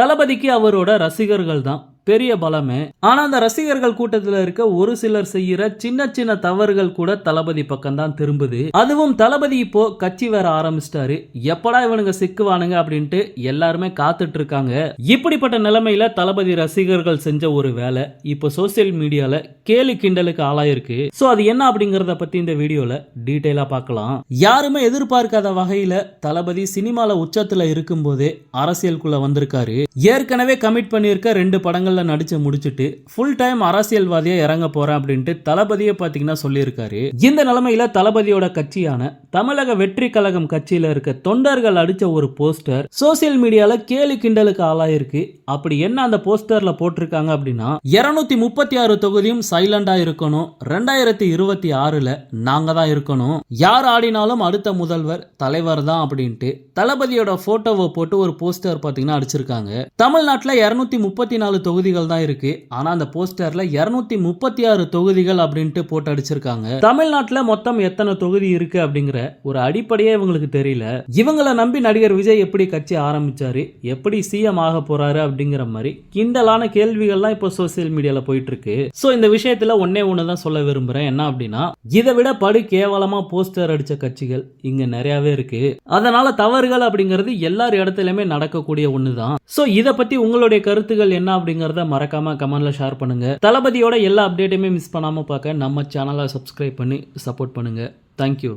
தளபதிக்கு அவரோட ரசிகர்கள் தான் பெரிய பலமே. ஆனா அந்த ரசிகர்கள் கூட்டத்துல இருக்க ஒரு சிலர் செய்யற சின்ன சின்ன தவறுகள் கூட தளபதி பக்கம் தான் திரும்புது. அதுவும் தளபதி இப்போ கட்சி வேற ஆரம்பிச்சிட்டாரு. எப்படா இவனுங்க சிக்குவானுங்க அப்படின்ட்டு எல்லாருமே காத்துட்டு இருக்காங்க இப்படிப்பட்ட நிலைமையில தளபதி ரசிகர்கள் செஞ்ச ஒரு வேலை இப்போ சோசியல் மீடியால கேலி கிண்டலுக்கு ஆளாயிருக்கு. சோ அது என்ன அப்படிங்கறத பத்தி இந்த வீடியோல டீட்டெயிலா பார்க்கலாம். யாருமே எதிர்பார்க்காத வகையில தளபதி சினிமால உச்சத்துல இருக்கும்போதே அரசியலுக்குள்ள வந்திருக்காரு. ஏற்கனவே கமிட் பண்ணியிருக்க ரெண்டு படங்கள் படங்களில் நடிச்சு முடிச்சுட்டு ஃபுல் டைம் அரசியல்வாதியாக இறங்க போகிறேன் அப்படின்ட்டு தளபதியை பார்த்தீங்கன்னா சொல்லியிருக்காரு. இந்த நிலைமையில் தளபதியோட கட்சியான தமிழக வெற்றி கழகம் கட்சியில இருக்க தொண்டர்கள் அடிச்ச ஒரு போஸ்டர் சோசியல் மீடியால கேலி கிண்டலுக்கு ஆளாயிருக்கு. அப்படி என்ன அந்த போஸ்டர்ல போட்டிருக்காங்க அப்படின்னா இருநூத்தி முப்பத்தி ஆறு தொகுதியும் சைலண்டா இருக்கணும். ரெண்டாயிரத்தி இருபத்தி ஆறுல நாங்க தான் இருக்கணும். யார் ஆடினாலும் அடுத்த முதல்வர் தலைவர் தான் அப்படின்ட்டு தளபதியோட போட்டோவை போட்டு ஒரு போஸ்டர் பாத்தீங்கன்னா அடிச்சிருக்காங்க. தமிழ்நாட்டுல இருநூத்தி முப்பத்தி நாலு தொகுதிகள் தான் இருக்கு. ஆனால் அந்த போஸ்டர்ல இருநூத்தி முப்பத்தி ஆறு தொகுதிகள் அப்படின்ட்டு போட்டு அடிச்சிருக்காங்க. தமிழ்நாட்டுல மொத்தம் எத்தனை தொகுதி இருக்கு அப்படிங்கிற ஒரு அடிப்படையே இவங்களுக்கு தெரியல. இவங்களை நம்பி நடிகர் விஜய் எப்படி கட்சி ஆரம்பிச்சாரு எப்படி சிஎம் ஆக போறாரு அப்படிங்கிற மாதிரி கிண்டலான கேள்விகள்லாம் இப்போ சோசியல் மீடியால போயிட்டு இருக்கு சோ இந்த விஷயத்துல ஒன்னே ஒண்ணுதான் சொல்ல விரும்புறேன். என்ன அப்படின்னா இதை விட படு கேவலமா போஸ்டர் அடிச்ச கட்சிகள் இங்க நிறையவே இருக்கு. அதனால தவறுகள் அப்படிங்கிறது எல்லார் இடத்துலயுமே நடக்கக்கூடிய ஒண்ணுதான். சோ இதை பத்தி உங்களுடைய கருத்துகள் என்ன அப்படிங்கறத மறக்காம கமெண்ட்ல ஷேர் பண்ணுங்க. தளபதியோட எல்லா அப்டேட்டையுமே மிஸ் பண்ணாம பார்க்க நம்ம சேனலை சப்ஸ்கிரைப் பண்ணி சப்போர்ட் பண்ணுங்க. தேங்க்யூ